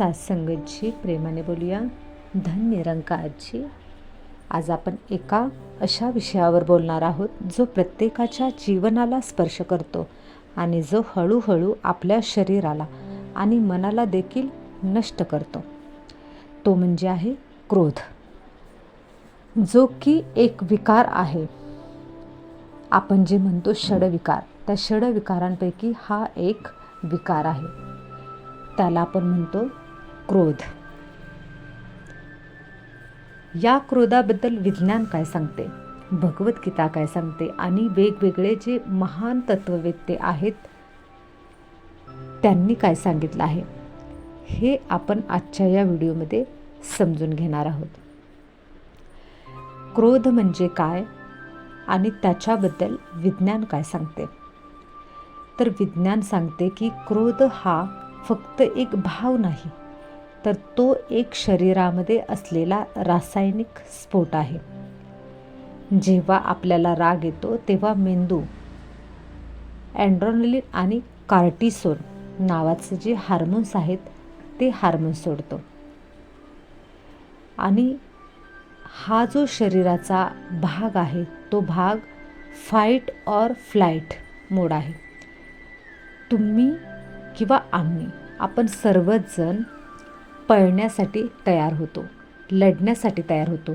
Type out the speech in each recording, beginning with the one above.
सात्संगतची प्रेमाने बोलूया. धन निरंकारची. आज आपण एका अशा विषयावर बोलणार आहोत जो प्रत्येकाच्या जीवनाला स्पर्श करतो आणि जो हळूहळू आपल्या शरीराला आणि मनाला देखील नष्ट करतो. तो म्हणजे आहे क्रोध. जो की एक विकार आहे. आपण जे म्हणतो षडविकार त्या षडविकारांपैकी हा एक विकार आहे. त्याला आपण म्हणतो क्रोध. या क्रोधाबद्दल विज्ञान काय सांगते? भगवद्गीता काय सांगते? आणि वेगवेगळे जे महान तत्ववेत्ते आहेत त्यांनी काय सांगितलं आहे? हे आपण आजच्या या व्हिडिओमध्ये समजून घेणार आहोत. क्रोध म्हणजे काय? आणि त्याच्याबद्दल विज्ञान काय सांगते? तर विज्ञान सांगते की क्रोध हा फक्त एक भाव नाही तर तो एक शरीरामध्ये असलेला रासायनिक स्फोट आहे. जेव्हा आपल्याला राग येतो तेव्हा मेंदू अँड्रोनलिन आणि कार्टिसोन नावाचे जे हार्मोन्स आहेत ते हार्मोन्स सोडतो. आणि हा जो शरीराचा भाग आहे तो भाग फाईट ऑर फ्लाईट मोड आहे. तुम्ही किंवा आम्ही आपण सर्वच जण पळण्यासाठी तयार होतो लढण्यासाठी तयार होतो.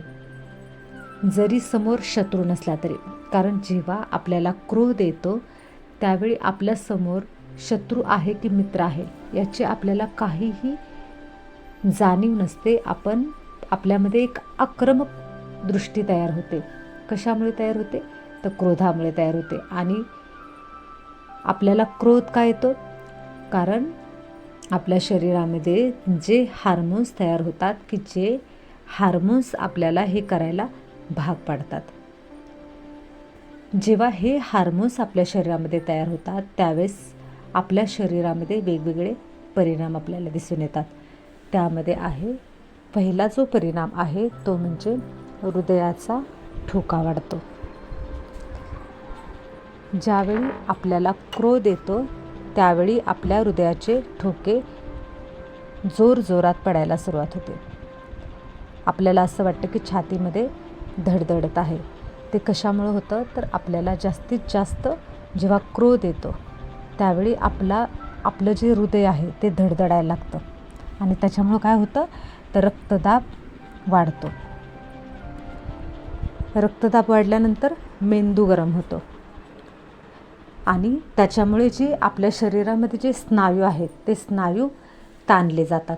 जरी समोर शत्रू नसला तरी कारण जेव्हा आपल्याला क्रोध येतो त्यावेळी आपल्यासमोर शत्रू आहे की मित्र आहे याची आपल्याला काहीही जाणीव नसते. आपण आपल्यामध्ये एक आक्रमक दृष्टी तयार होते. कशामुळे तयार होते? तर क्रोधामुळे तयार होते. आणि आपल्याला क्रोध का येतो? कारण आपल्या शरीरामध्ये जे हार्मोन्स तयार होतात की जे हार्मोन्स आपल्याला हे करायला भाग पाडतात. जेव्हा हे हार्मोन्स आपल्या शरीरामध्ये तयार होतात त्यावेळेस आपल्या शरीरामध्ये वेगवेगळे परिणाम आपल्याला दिसून येतात. त्यामध्ये आहे पहिला जो परिणाम आहे तो म्हणजे हृदयाचा ठोका वाढतो. ज्यावेळी आपल्याला क्रोध येतो त्यावेळी आपल्या हृदयाचे ठोके जोर जोरात पडायला सुरुवात होते. आपल्याला असं वाटतं की छातीमध्ये धडधडत आहे. ते कशामुळं होतं? तर आपल्याला जास्तीत जास्त जेव्हा क्रोध येतो त्यावेळी आपला आपलं जे हृदय आहे ते धडधडायला लागतं. आणि त्याच्यामुळं काय होतं? तर रक्तदाब वाढतो. रक्तदाब वाढल्यानंतर मेंदू गरम होतो. आणि त्याच्यामुळे जे आपल्या शरीरामध्ये जे स्नायू आहेत ते स्नायू ताणले जातात.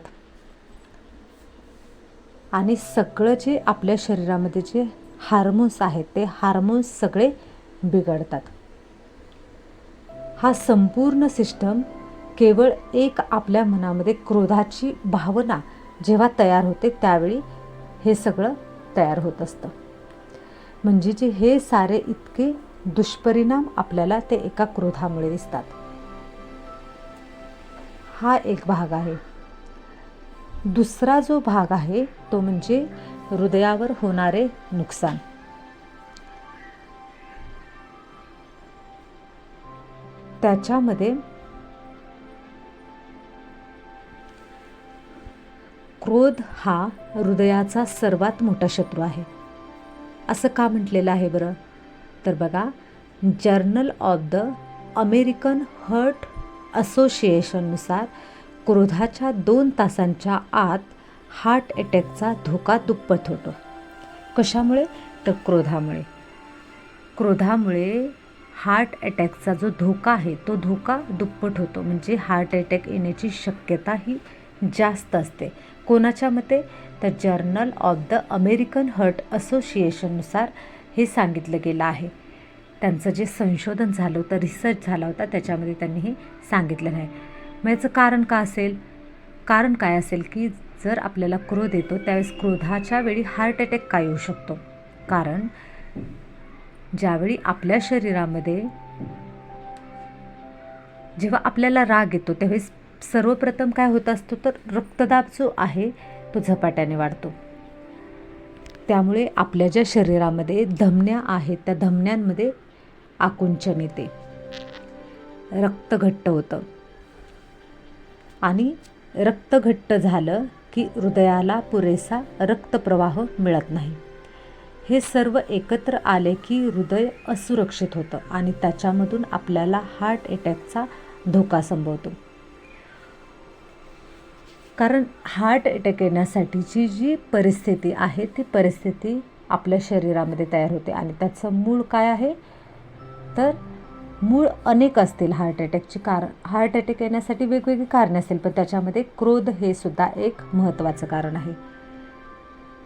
आणि सगळं जे आपल्या शरीरामध्ये जे हार्मोन्स आहेत ते हार्मोन्स सगळे बिघडतात. हा संपूर्ण सिस्टम केवळ एक आपल्या मनामध्ये क्रोधाची भावना जेव्हा तयार होते त्यावेळी हे सगळं तयार होत असतं. म्हणजे जे हे सारे इतके दुष्परिणाम आपल्याला ते एका क्रोधामुळे दिसतात. हा एक भाग आहे. दुसरा जो भाग आहे तो म्हणजे हृदयावर होणारे नुकसान. त्याच्यामध्ये क्रोध हा हृदयाचा सर्वात मोठा शत्रू आहे. असं का म्हटलेलं आहे बरं? तर बघा journal of the American heart असोसिएशननुसार क्रोधाच्या दोन तासांच्या आत हार्ट अटॅकचा धोका दुप्पट होतो. कशामुळे? तर क्रोधामुळे. क्रोधामुळे हार्ट अटॅकचा जो धोका आहे तो धोका दुप्पट होतो. म्हणजे हार्ट अटॅक येण्याची शक्यता ही जास्त असते. कोणाच्या मते? तर journal of the American heart असोसिएशननुसार हे सांगितलं गेलं आहे. त्यांचं जे संशोधन झालं होतं रिसर्च झाला होता त्याच्यामध्ये त्यांनी हे सांगितलं नाही. मग याचं कारण का असेल? कारण काय असेल की जर आपल्याला क्रोध येतो त्यावेळेस क्रोधाच्या वेळी हार्ट अटॅक काय येऊ शकतो? कारण ज्यावेळी आपल्या शरीरामध्ये जेव्हा आपल्याला राग येतो त्यावेळेस सर्वप्रथम काय होत असतो? तर रक्तदाब जो आहे तो झपाट्याने वाढतो. त्यामुळे आपल्या ज्या शरीरामध्ये धमन्या आहेत त्या धमन्यांमध्ये आकुंचन येते. रक्त घट्ट होतं. आणि रक्त घट्ट झालं की हृदयाला पुरेसा रक्तप्रवाह मिळत नाही. हे सर्व एकत्र आले की हृदय असुरक्षित होतं आणि त्याच्यामधून आपल्याला हार्ट अटॅकचा धोका संभवतो. कारण हार्ट अटॅक येण्यासाठीची जी परिस्थिती आहे ती परिस्थिती आपल्या शरीरामध्ये तयार होते. आणि त्याचं मूळ काय आहे? तर मूळ अनेक असतील हार्ट अटॅकची कारण हार्ट अटॅक येण्यासाठी वेगवेगळी कारणे असतील पण त्याच्यामध्ये क्रोध हे सुद्धा एक महत्त्वाचं कारण आहे.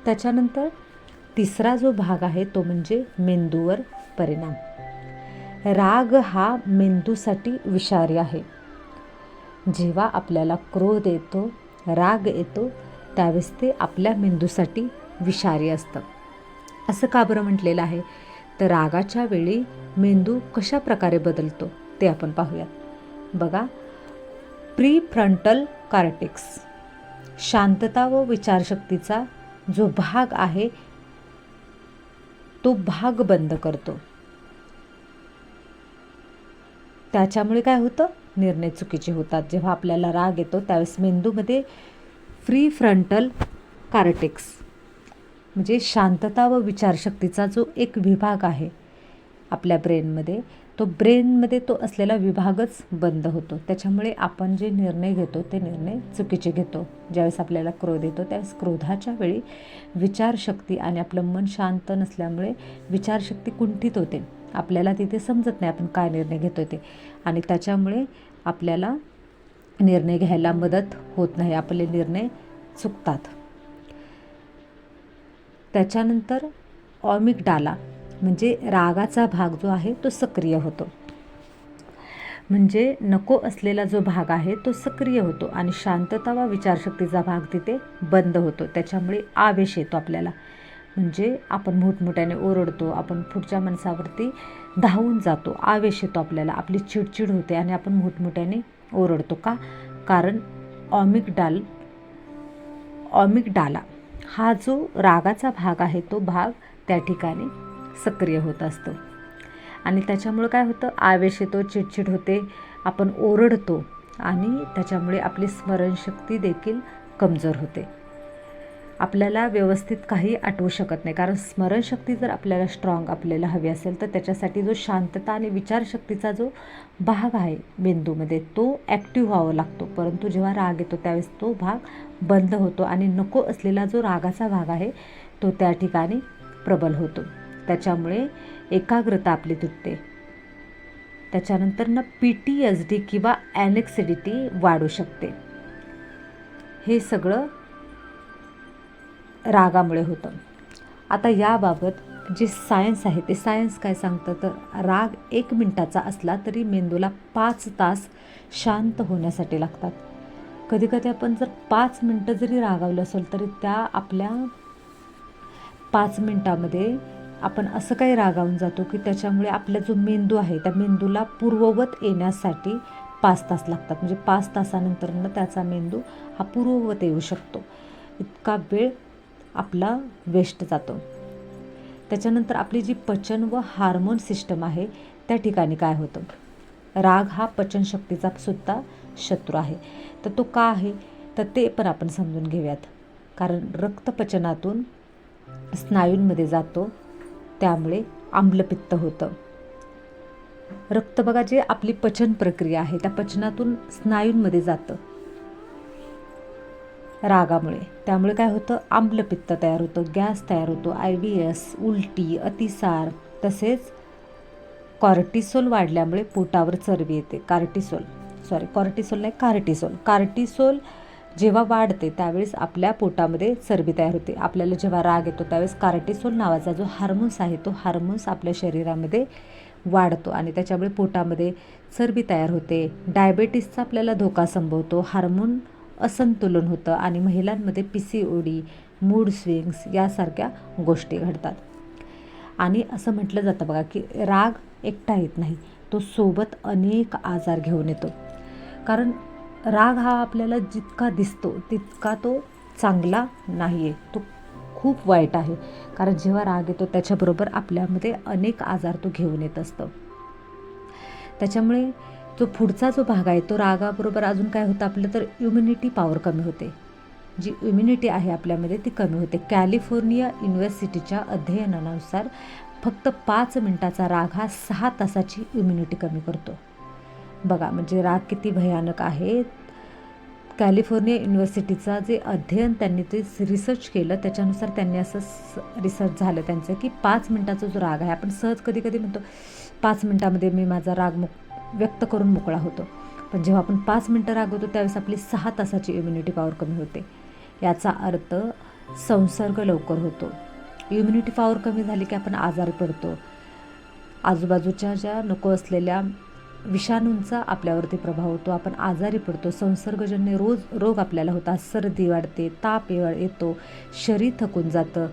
त्याच्यानंतर तिसरा जो भाग आहे तो म्हणजे मेंदूवर परिणाम. राग हा मेंदूसाठी विषारी आहे. जेव्हा आपल्याला क्रोध येतो राग येतो त्यावेळेस ते आपल्या मेंदूसाठी विषारी असतं. असं का बरं म्हटलेलं आहे? तर रागाच्या वेळी मेंदू कशा प्रकारे बदलतो ते आपण पाहूयात. बघा प्री फ्रंटल कार्टेक्स. शांतता व विचारशक्तीचा जो भाग आहे तो भाग बंद करतो. त्याच्यामुळे काय होतं? निर्णय चुकीचे होतात. जेव्हा आपल्याला राग येतो त्यावेळेस मेंदूमध्ये फ्री फ्रंटल कार्टेक्स म्हणजे शांतता व विचारशक्तीचा जो एक विभाग आहे आपल्या ब्रेनमध्ये तो ब्रेनमध्ये तो असलेला विभागच बंद होतो. त्याच्यामुळे आपण जे निर्णय घेतो ते निर्णय चुकीचे घेतो. ज्यावेळेस आपल्याला क्रोध येतो त्यावेळेस क्रोधाच्या वेळी विचारशक्ती आणि आपलं मन शांत नसल्यामुळे विचारशक्ती कुंठित होते. आपल्याला तिथे समजत नाही आपण काय निर्णय घेतो ते. आणि त्याच्यामुळे आपल्याला निर्णय घ्यायला मदत होत नाही. आपले निर्णय चुकतात. त्याच्यानंतर ऑमिक डाला म्हणजे रागाचा भाग जो आहे तो सक्रिय होतो. म्हणजे नको असलेला जो भाग आहे तो सक्रिय होतो आणि शांतता व विचारशक्तीचा भाग तिथे बंद होतो. त्याच्यामुळे आवेश येतो आपल्याला. म्हणजे आपण मोठमोठ्याने ओरडतो आपण पुढच्या माणसावरती धावून जातो. आवेश येतो आपल्याला आपली चिडचिड होते आणि आपण मोठमोठ्याने ओरडतो का? कारण ऑमिक डाल ऑमिक डाला हा जो रागाचा भाग आहे तो भाग त्या ठिकाणी सक्रिय होत असतो. आणि त्याच्यामुळं काय होतं? आवेश येतो चिडचिड होते आपण ओरडतो आणि त्याच्यामुळे आपली स्मरणशक्ती देखील कमजोर होते. आपल्याला व्यवस्थित काही आठवू शकत नाही. कारण स्मरणशक्ती जर आपल्याला स्ट्रॉंग आपल्याला हवी असेल तर त्याच्यासाठी जो शांतता आणि विचारशक्तीचा जो भाग आहे मेंदूमध्ये तो ॲक्टिव्ह व्हावा लागतो. परंतु जेव्हा राग येतो त्यावेळेस तो भाग बंद होतो आणि नको असलेला जो रागाचा भाग आहे तो त्या ठिकाणी प्रबल होतो. त्याच्यामुळे एकाग्रता आपली तुटते. त्याच्यानंतर ना पी टी एस डी किंवा ॲनेक्सिडिटी वाढू शकते. हे सगळं रागामुळे होतं. आता याबाबत जे सायन्स आहे ते सायन्स काय सांगतं? तर राग एक मिनटाचा असला तरी मेंदूला पाच तास शांत होण्यासाठी लागतात. कधीकधी आपण जर पाच मिनटं जरी रागावलं असेल तरी त्या आपल्या पाच मिनटामध्ये आपण असं काही रागावून जातो की त्याच्यामुळे आपला जो मेंदू आहे त्या मेंदूला पूर्ववत येण्यासाठी पाच तास लागतात. म्हणजे पाच तासानंतरनं त्याचा मेंदू हा पूर्ववत येऊ शकतो. इतका वेळ आपला वेस्ट जातो. त्याच्यानंतर आपली जी पचन व हार्मोन सिस्टम आहे त्या ठिकाणी काय होतं? राग हा पचनशक्तीचा सुद्धा शत्रू आहे. तर तो का आहे? तर ते पण आपण समजून घेऊयात. कारण रक्तपचनातून स्नायूंमध्ये जातो त्यामुळे आम्लपित्त होतं. रक्त बघा जे आपली पचन प्रक्रिया आहे त्या पचनातून स्नायूंमध्ये जातं. रागामुळे. त्यामुळे काय होतं? आम्लपित्त तयार होतं गॅस तयार होतो आय व्ही एस उलटी अतिसार तसेच कॉर्टिसोल वाढल्यामुळे पोटावर चरबी येते. कार्टिसोल सॉरी कॉर्टिसोल नाही कार्टिसोल. कार्टिसोल जेव्हा वाढते त्यावेळेस आपल्या पोटामध्ये चरबी तयार होते. आपल्याला जेव्हा राग येतो त्यावेळेस कार्टिसोल नावाचा जो हार्मोन्स आहे तो हार्मोन्स आपल्या शरीरामध्ये वाढतो आणि त्याच्यामुळे पोटामध्ये चरबी तयार होते. डायबेटीसचा आपल्याला धोका संभवतो. हार्मोन असंतुलन होतं आणि महिलांमध्ये P C O D mood swings यासारख्या गोष्टी घडतात. आणि असं म्हटलं जातं बघा की राग एकटा येत नाही तो सोबत अनेक आजार घेऊन येतो. कारण राग हा आपल्याला जितका दिसतो तितका तो चांगला नाही आहे तो खूप वाईट आहे. कारण जेव्हा राग येतो त्याच्याबरोबर आपल्यामध्ये अनेक आजार तो घेऊन येत असतं. त्याच्यामुळे जो पुढचा जो भाग आहे तो रागाबरोबर अजून काय होतं आपलं तर इम्युनिटी पॉवर कमी होते. जी इम्युनिटी आहे आपल्यामध्ये ती कमी होते. कॅलिफोर्निया युनिव्हर्सिटीच्या अध्ययनानुसार फक्त पाच मिनटाचा राग हा सहा तासाची इम्युनिटी कमी करतो. बघा म्हणजे राग किती भयानक आहे. कॅलिफोर्निया युनिव्हर्सिटीचा जे अध्ययन त्यांनी ते रिसर्च केलं त्याच्यानुसार त्यांनी असं रिसर्च झालं त्यांचं की पाच मिनटाचा जो राग आहे आपण सहज कधी कधी म्हणतो पाच मिनटामध्ये मी माझा राग मुक्त व्यक्त करून मोकळा होतो. पण जेव्हा आपण पाच मिनटं रागवतो त्यावेळेस आपली सहा तासाची इम्युनिटी पॉवर कमी होते. याचा अर्थ संसर्ग लवकर होतो. इम्युनिटी पॉवर कमी झाली की आपण आजारी पडतो. आजूबाजूच्या ज्या नको असलेल्या विषाणूंचा आपल्यावरती प्रभाव होतो. आपण आजारी पडतो. संसर्गजन्य रोज रोग आपल्याला होतात. सर्दी वाढते ताप येतो शरीर थकून जातं.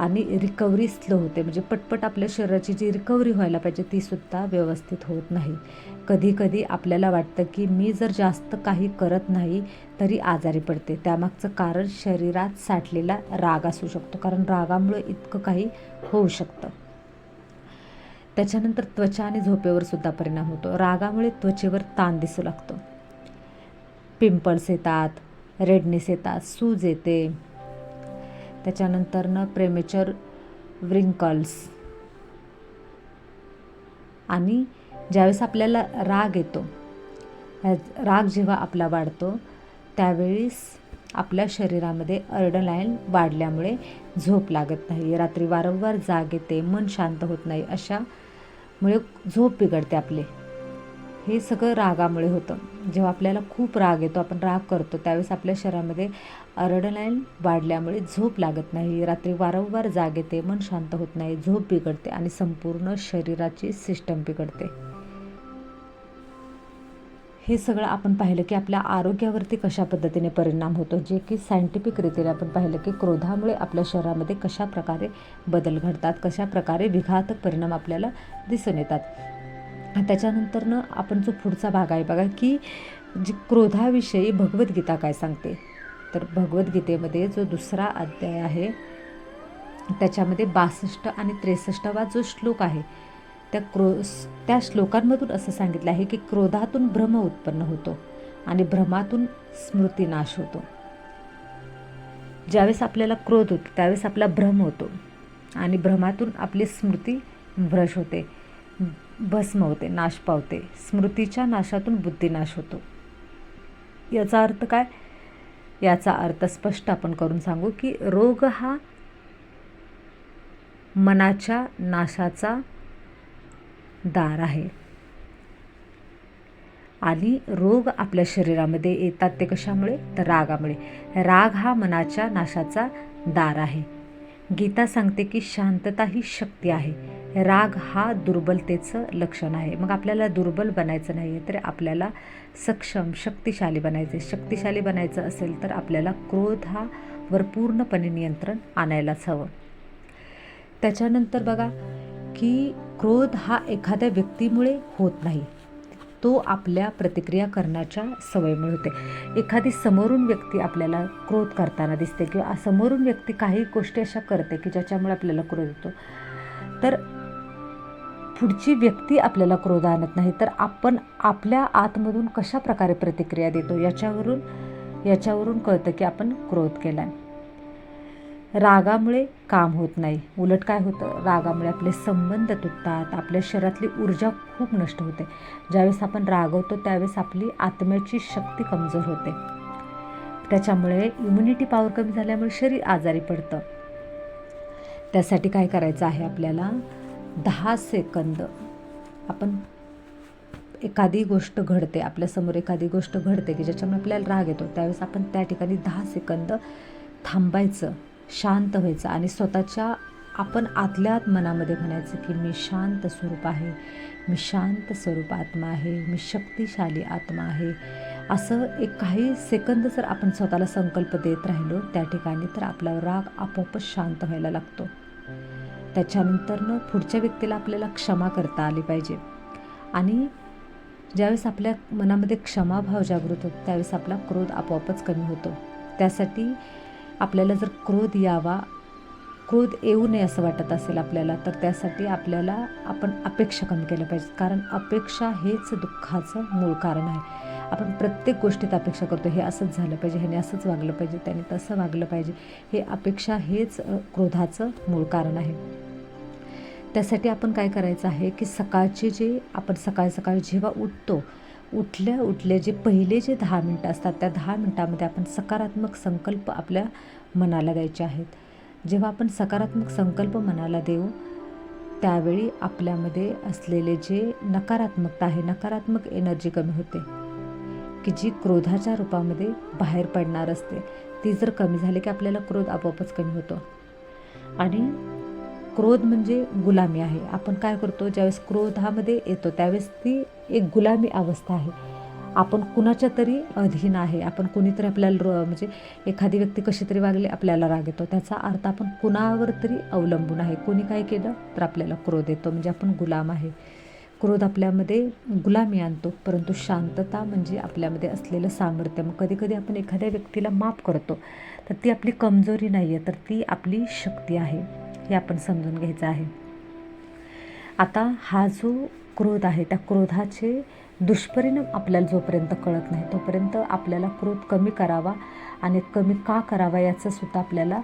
आणि रिकव्हरी स्लो होते. म्हणजे पटपट आपल्या शरीराची जी रिकव्हरी व्हायला पाहिजे तीसुद्धा व्यवस्थित होत नाही. कधीकधी आपल्याला वाटतं की मी जर जास्त काही करत नाही तरी आजारी पडते. त्यामागचं कारण शरीरात साठलेला राग असू शकतो कारण रागामुळे इतकं काही होऊ शकतं. त्याच्यानंतर त्वचा आणि झोपेवर सुद्धा परिणाम होतो. रागामुळे त्वचेवर ताण दिसू लागतो. पिंपल्स येतात रेडनेस येतात सूज येते. त्याच्यानंतरनं प्रेमेचर व्रिंकल्स आणि ज्यावेळेस आपल्याला राग येतो राग जेव्हा आपला वाढतो त्यावेळेस आपल्या शरीरामध्ये अर्डलाईन वाढल्यामुळे झोप लागत नाही. रात्री वारंवार जाग येते मन शांत होत नाही अशामुळे झोप बिघडते आपले. हे सगळं रागामुळे होतं. जेव्हा आपल्याला खूप राग येतो आपण राग करतो त्यावेळेस आपल्या शरीरामध्ये अरडलाईन वाढल्यामुळे झोप लागत नाही. रात्री वारंवार जाग येते मन शांत होत नाही झोप बिघडते आणि संपूर्ण शरीराची सिस्टम बिघडते. हे सगळं आपण पाहिलं की आपल्या आरोग्यावरती कशा पद्धतीने परिणाम होतो जे की सायंटिफिक रीतीने आपण पाहिलं की क्रोधामुळे आपल्या शरीरामध्ये कशा प्रकारे बदल घडतात कशा प्रकारे विघातक परिणाम आपल्याला दिसून येतात. त्याच्यानंतरनं आपण जो पुढचा भाग आहे बघा की जी क्रोधाविषयी भगवद्गीता काय सांगते? तर भगवद्गीतेमध्ये जो दुसरा अध्याय आहे त्याच्यामध्ये बासष्ट आणि त्रेसष्टवा जो श्लोक आहे त्या क्रो त्या श्लोकांमधून असं सांगितलं आहे की क्रोधातून भ्रम उत्पन्न होतो आणि भ्रमातून स्मृतीनाश होतो. ज्यावेळेस आपल्याला क्रोध होतो त्यावेळेस आपला भ्रम होतो आणि भ्रमातून आपली स्मृती भ्रश होते भस्म होते नाश पावते. स्मृतीच्या नाशातून बुद्धिनाश होतो. याचा अर्थ काय? याचा अर्थ स्पष्ट आपण करून सांगू की रोग हा मनाच्या नाशाचा दार आहे. आणि रोग आपल्या शरीरामध्ये येतात ते कशामुळे? तर रागामुळे. राग हा मनाच्या नाशाचा दार आहे. गीता सांगते की शांतता ही शक्ती आहे. राग हा दुर्बलतेचं लक्षण आहे. मग आपल्याला दुर्बल बनायचं नाही आहे तर आपल्याला सक्षम शक्तिशाली बनायचे शक्तिशाली बनायचं असेल तर आपल्याला क्रोध हा वर पूर्णपणे नियंत्रण आणायलाच हवं. त्याच्यानंतर बघा की क्रोध हा एखाद्या व्यक्तीमुळे होत नाही. तो आपल्या प्रतिक्रिया करण्याच्या सवयीमुळे होते. एखादी समोरून व्यक्ती आपल्याला क्रोध करताना दिसते किंवा समोरून व्यक्ती काही गोष्टी अशा करते की ज्याच्यामुळे आपल्याला क्रोध येतो तर पुढची व्यक्ती आपल्याला क्रोध आणत नाही तर आपण आपल्या आतमधून कशा प्रकारे प्रतिक्रिया देतो याच्यावरून याच्यावरून कळतं की आपण क्रोध केला आहे रागामुळे काम होत नाही. उलट काय होतं? रागामुळे आपले संबंध तुटतात आपल्या शरीरातली ऊर्जा खूप नष्ट होते. ज्यावेळेस आपण रागवतो त्यावेळेस आपली आत्म्याची शक्ती कमजोर होते. त्याच्यामुळे इम्युनिटी पॉवर कमी झाल्यामुळे शरीर आजारी पडतं. त्यासाठी काय करायचं आहे आपल्याला? दहा सेकंद आपण एखादी गोष्ट घडते आपल्यासमोर एखादी गोष्ट घडते की ज्याच्यामुळे आपल्याला राग येतो त्यावेळेस आपण त्या ठिकाणी दहा सेकंद थांबायचं शांत व्हायचं आणि स्वतःच्या आपण आतल्या आत मनामध्ये म्हणायचं की मी शांत स्वरूप आहे मी शांत स्वरूप आत्मा आहे मी शक्तिशाली आत्मा आहे. असं एक काही सेकंद जर आपण स्वतःला संकल्प देत राहिलो त्या ठिकाणी तर आपला राग आपोआपच शांत व्हायला लागतो. त्याच्यानंतरनं पुढच्या व्यक्तीला आपल्याला क्षमा करता आली पाहिजे. आणि ज्यावेळेस आपल्या मनामध्ये क्षमाभाव जागृत होतो त्यावेळेस आपला क्रोध आपोआपच कमी होतो. त्यासाठी आपल्याला जर क्रोध यावा क्रोध येऊ नये असं वाटत असेल आपल्याला तर त्यासाठी आपल्याला आपण अपेक्षा कमी केल्या पाहिजेत. कारण अपेक्षा हेच दुःखाचं मूळ कारण आहे. आपण प्रत्येक गोष्टीत अपेक्षा करतो हे असंच झालं पाहिजे ह्याने असंच वागलं पाहिजे त्याने तसं वागलं पाहिजे हे अपेक्षा हेच क्रोधाचं मूळ कारण आहे. त्यासाठी आपण काय करायचं आहे की सकाळचे जे आपण सकाळ सकाळी जेव्हा उठतो उठल्या उठल्या जे पहिले जे दहा मिनटं असतात त्या दहा मिनटामध्ये आपण सकारात्मक संकल्प आपल्या मनाला द्यायचे आहेत. जेव्हा आपण सकारात्मक संकल्प मनाला देऊ त्यावेळी आपल्यामध्ये असलेले जे नकारात्मकता आहे नकारात्मक एनर्जी कमी होते. की जी क्रोधाच्या रूपामध्ये बाहेर पडणार असते ती जर कमी झाली की आपल्याला क्रोध आपोआपच कमी होतो. आणि क्रोध म्हणजे गुलामी आहे. आपण काय करतो ज्यावेळेस क्रोधामध्ये येतो त्यावेळेस ती एक गुलामी अवस्था आहे. आपण कुणाच्या तरी अधीन आहे. आपण कुणीतरी आपल्याला रो म्हणजे एखादी व्यक्ती कशी तरी वागली आपल्याला राग येतो. त्याचा अर्थ आपण कुणावर तरी अवलंबून आहे. कोणी काय केलं तर आपल्याला क्रोध येतो. म्हणजे आपण गुलाम आहे. क्रोध आपल्यामध्ये गुलामी आणतो परंतु शांतता म्हणजे आपल्यामध्ये असलेलं सामर्थ्य. मग कधीकधी आपण एखाद्या व्यक्तीला माफ करतो तर ती आपली कमजोरी नाही आहे तर ती आपली शक्ती आहे हे आपण समजून घ्यायचं आहे. आता हा जो क्रोध आहे त्या क्रोधाचे दुष्परिणाम आपल्याला जोपर्यंत कळत नाही तोपर्यंत आपल्याला क्रोध कमी करावा आणि कमी का करावा याचं सुद्धा आपल्याला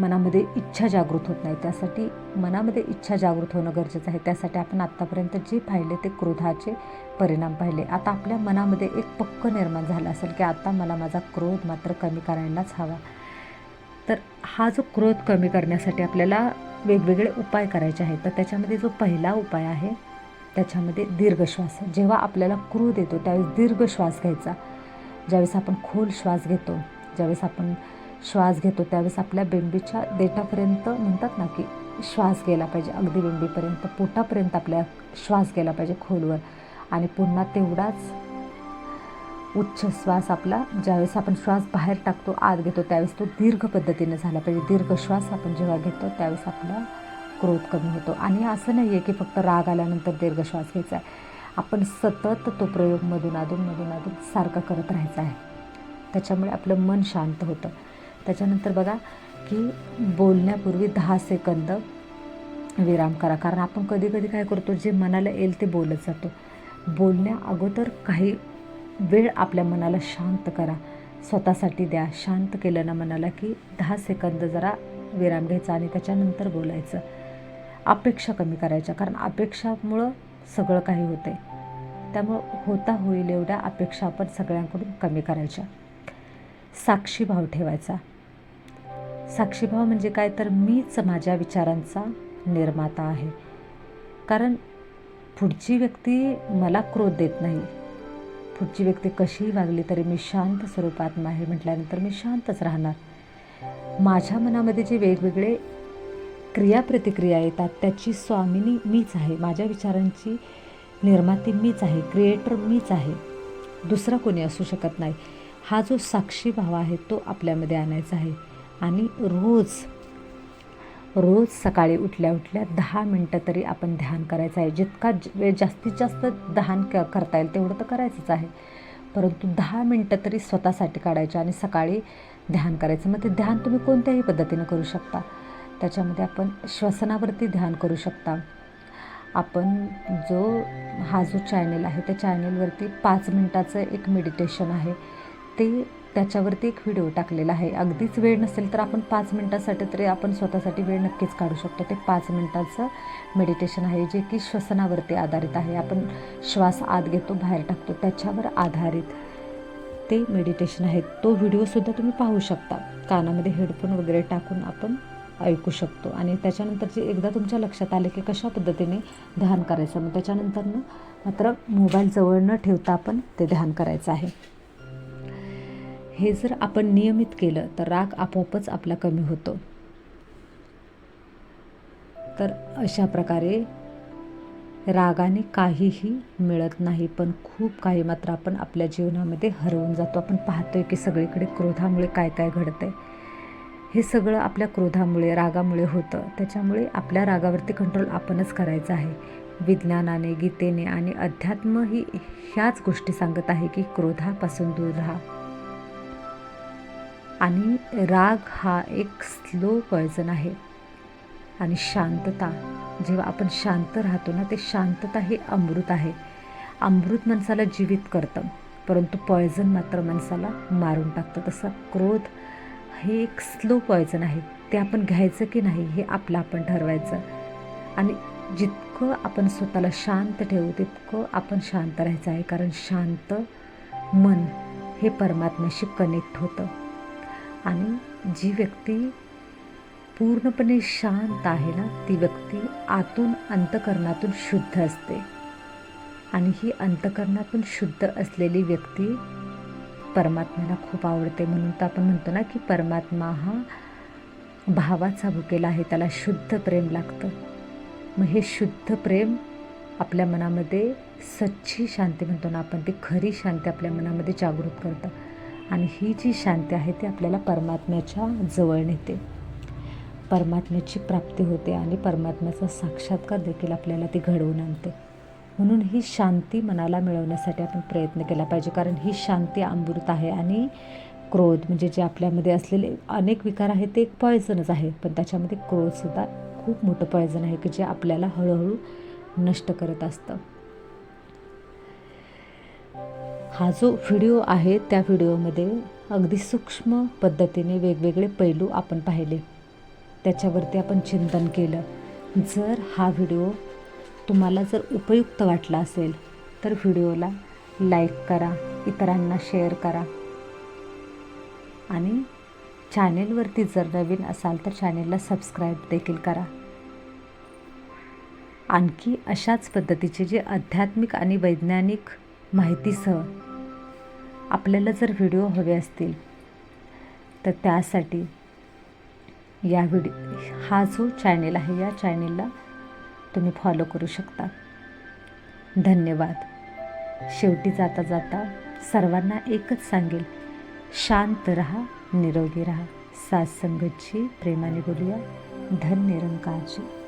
मनामध्ये इच्छा जागृत होत नाही. त्यासाठी मनामध्ये इच्छा जागृत होणं गरजेचं आहे. त्यासाठी आपण आत्तापर्यंत जे पाहिले ते क्रोधाचे परिणाम पाहिले. आता आपल्या मनामध्ये एक पक्क निर्माण झाला असेल की आता मला माझा क्रोध मात्र कमी करायलाच हवा. तर हा जो क्रोध कमी करण्यासाठी आपल्याला वेगवेगळे उपाय करायचे आहेत. तर त्याच्यामध्ये जो पहिला उपाय आहे त्याच्यामध्ये दीर्घ श्वास जेव्हा आपल्याला क्रोध येतो त्यावेळेस दीर्घ श्वास घ्यायचा. ज्यावेळेस आपण खोल श्वास घेतो ज्यावेळेस आपण श्वास घेतो. त्यावेळेस आपल्या बेंबीच्या देठापर्यंत म्हणतात ना की श्वास गेला पाहिजे. अगदी बेंबीपर्यंत पोटापर्यंत आपल्या श्वास गेला पाहिजे खोलवर. आणि पुन्हा तेवढाच उच्च श्वास आपला ज्यावेळेस आपण श्वास बाहेर टाकतो आत घेतो त्यावेळेस तो दीर्घ पद्धतीने झाला पाहिजे. दीर्घ श्वास आपण जेव्हा घेतो त्यावेळेस आपला क्रोध कमी होतो. आणि असं नाही आहे की फक्त राग आल्यानंतर दीर्घ श्वास घ्यायचा आहे. आपण सतत तो प्रयोग मधून अधून मधून अधून सारखा करत राहायचा आहे. त्याच्यामुळे आपलं मन शांत होतं. त्याच्यानंतर बघा की बोलण्यापूर्वी दहा सेकंद विराम करा. कारण आपण कधी कधी काय करतो जे मनाला येईल ते बोलत जातो. बोलण्या अगोदर काही वेळ आपल्या मनाला शांत करा. स्वतःसाठी द्या. शांत केलं ना मनाला की दहा सेकंद जरा विराम घ्यायचा आणि त्याच्यानंतर बोलायचं. अपेक्षा कमी करायच्या. कारण अपेक्षामुळं सगळं काही होतं आहे त्यामुळं होता होईल एवढ्या अपेक्षा आपण सगळ्यांकडून कमी करायच्या. साक्षीभाव ठेवायचा. साक्षीभाव म्हणजे काय? तर मीच माझ्या विचारांचा निर्माता आहे. कारण पुढची व्यक्ती मला क्रोध देत नाही. पुढची व्यक्ती कशीही वागली तरी मी शांत स्वरूपात आहे म्हटल्यानंतर मी शांतच राहणार. माझ्या मनामध्ये जे वेगवेगळे क्रियाप्रतिक्रिया येतात त्याची स्वामिनी मीच आहे. माझ्या विचारांची निर्माती मीच आहे. क्रिएटर मीच आहे. दुसरा कोणी असू शकत नाही. हा जो साक्षी भाव आहे तो आपल्यामध्ये आणायचा आहे. आणि रोज रोज सकाळी उठल्या उठल्या दहा मिनटं तरी आपण ध्यान करायचं आहे. जितका वेळ जास्तीत जास्त ध्यान क करता येईल तेवढं तर करायचंच आहे. परंतु दहा मिनटं तरी स्वतःसाठी काढायचं आणि सकाळी ध्यान करायचं. मग ते ध्यान तुम्ही कोणत्याही पद्धतीनं करू शकता. त्याच्यामध्ये आपण श्वसनावरती ध्यान करू शकता. आपण जो हा जो चॅनल आहे त्या चॅनलवरती पाच मिनटाचं एक मेडिटेशन आहे. ते त्याच्यावरती एक व्हिडिओ टाकलेला आहे. अगदीच वेळ नसेल तर आपण पाच मिनटासाठी तरी आपण स्वतःसाठी वेळ नक्कीच काढू शकतो. ते पाच मिनटाचं मेडिटेशन आहे जे की श्वसनावरती आधारित आहे. आपण श्वास आत घेतो बाहेर टाकतो. त्याच्यावर आधारित ते मेडिटेशन आहे. तो व्हिडिओसुद्धा तुम्ही पाहू शकता. कानामध्ये हेडफोन वगैरे टाकून आपण ऐकू शकतो. आणि त्याच्यानंतर जे एकदा तुमच्या लक्षात आले की कशा पद्धतीने ध्यान करायचं मग त्याच्यानंतर मात्र मोबाईल जवळ न ठेवता आपण ते ध्यान करायचं आहे. हे जर आपण नियमित केलं तर राग आपोआपच आपला कमी होतो. तर अशा प्रकारे रागाने काहीही मिळत नाही पण खूप काही मात्र आपण आपल्या जीवनामध्ये हरवून जातो. आपण पाहतोय की सगळीकडे क्रोधामुळे काय काय घडतंय. हे सगळं आपल्या क्रोधामुळे रागामुळे होतं. त्याच्यामुळे आपल्या रागावरती कंट्रोल आपणच करायचं आहे. विज्ञानाने गीतेने आणि अध्यात्म ही ह्याच गोष्टी सांगत आहे की क्रोधापासून दूर राहा. आणि राग हा एक स्लो पॉयझन आहे. आणि शांतता जेव्हा आपण शांत राहतो ना ते शांतता हे अमृत आहे. अमृत माणसाला जीवित करतं परंतु पॉयझन मात्र माणसाला मारून टाकतं. तसा क्रोध हे एक स्लो पॉयझन आहे. ते आपण घ्यायचं की नाही हे आपलं आपण ठरवायचं. आणि जितकं आपण स्वतःला शांत ठेवू तितकं आपण शांत राहायचं आहे. कारण शांत मन हे परमात्म्याशी कनेक्ट होतं. आणि जी व्यक्ती पूर्णपणे शांत आहे ना ती व्यक्ती आतून अंतकरणातून शुद्ध असते. आणि ही अंतकरणातून शुद्ध असलेली व्यक्ती परमात्म्याला खूप आवडते. म्हणून तर आपण म्हणतो ना की परमात्मा हा भावाचा भुकेला आहे त्याला शुद्ध प्रेम लागतं. मग हे शुद्ध प्रेम आपल्या मनामध्ये सच्ची शांती म्हणतो ना आपण ती खरी शांती आपल्या मनामध्ये जागृत करतं. आणि ही जी शांती आहे ती आपल्याला परमात्म्याच्या जवळ नेते. परमात्म्याची प्राप्ती होते आणि परमात्म्याचा साक्षात्कार देखील आपल्याला ती घडवून आणते. म्हणून ही शांती मनाला मिळवण्यासाठी आपण प्रयत्न केला पाहिजे कारण ही शांती अमृत आहे आणि क्रोध म्हणजे जे आपल्यामध्ये असलेले अनेक विकार आहेत ते एक पॉयझनच आहे पण त्याच्यामध्ये क्रोधसुद्धा खूप मोठं पॉयझन आहे की जे आपल्याला हळूहळू नष्ट करत असतं. हा जो व्हिडिओ आहे त्या व्हिडिओमध्ये अगदी सूक्ष्म पद्धतीने वेगवेगळे पैलू आपण पाहिले. त्याच्यावरती आपण चिंतन केलं. जर हा व्हिडिओ तुम्हाला जर उपयुक्त वाटला असेल तर व्हिडिओला लाईक करा इतरांना शेअर करा. आणि चॅनेलवरती जर नवीन असाल तर चॅनेलला सबस्क्राईब देखील करा. आणखी अशाच पद्धतीचे जे आध्यात्मिक आणि वैज्ञानिक माहितीसह आपल्याला जर व्हिडिओ हवे असतील तर त्यासाठी या व्हिडिओ हा जो चॅनेल आहे या चॅनेलला तुम्ही फॉलो करू शकता. धन्यवाद. शेवटी जाता जाता सर्वांना एकच सांगेल शांत रहा निरोगी रहा. सात प्रेमाने बोलूया. धन निरंकारची